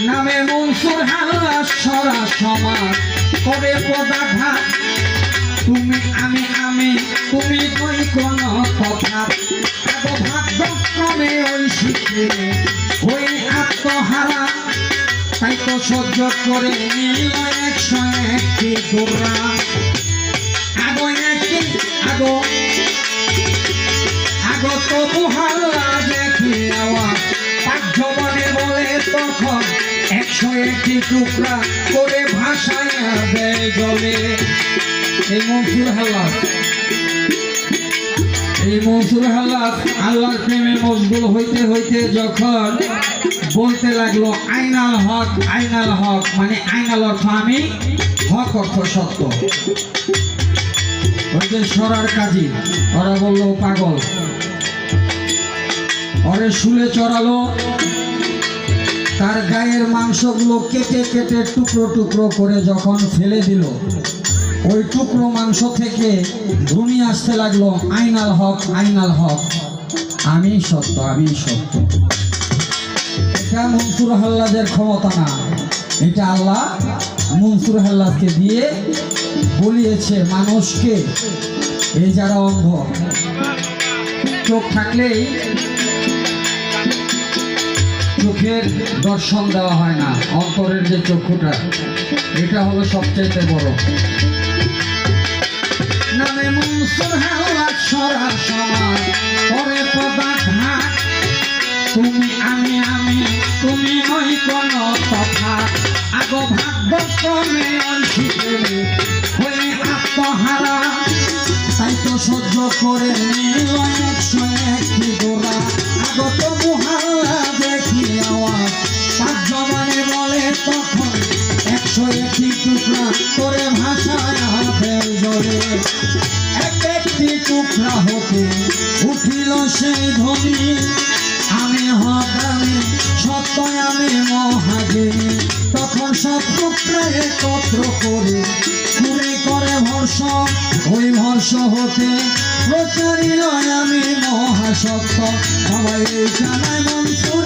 নামে মনসুর হাল্লা সরা সমাজ। করে পদাঘাত। তুমি আমি আমি, তুমি কই কোন কথা ভাগ্যক্রমে ওই শিখে ওই আত্মহারা। তাই তো সহ্য করে নিল একশো একটি গোড়া। আগো একটি আগো টুকরা করে ভাষায় দেয় জলে। এই মনসুর হাল্লাস এই মনসুর হাল্লাস আল্লাহর প্রেমে মশগুল হইতে হইতে যখন বলতে লাগল, আইনাল হক আইনাল হক। মানে আইনাল অর্থ আমি, হক অর্থ সত্য। ওই সরার কাজী, ওরা বলল, পাগল। ওরে শুলে চড়ালো তার গায়ের মাংসগুলো কেটে কেটে টুকরো টুকরো করে যখন ফেলে দিল, ওই টুকরো মাংস থেকে ধুনি আসতে লাগল, আইনাল হক আইনাল হক। আমি সত্য আমি সত্য। এটা মনসুর হাল্লাদের ক্ষমতা না। এটা আল্লাহ মনসুর হাল্লাদকে দিয়ে বলিয়েছে মানুষকে। এই যারা অন্ধ, চোখ থাকলেই চোখের দর্শন দেওয়া হয় না, অন্তরের যে চক্ষুটা, এটা হলো সবচাইতে বড়। তুমি আমি আমি, তুমি নই কোন তথা। আগো ভাগ্য হয়ে আত্মহারা। সহ্য করে একশো একটি গোড়া। আগত মুহাল্লা দেখি আওয়াজ? জমানে বলে তখন একশো একটি টুকরা করে ভাষায় হাতের জলে। এক একটি টুকরা হতে উঠিল সেই ধ্বনি। আমি হকামি সত্য আমি মহাগিনী তখন সব টুকরা একত্র করে ভর্ষ ওই হর্ষ হতে প্রচারী নয় আমি মহাসত্য। সবাই জানায় মনসুরে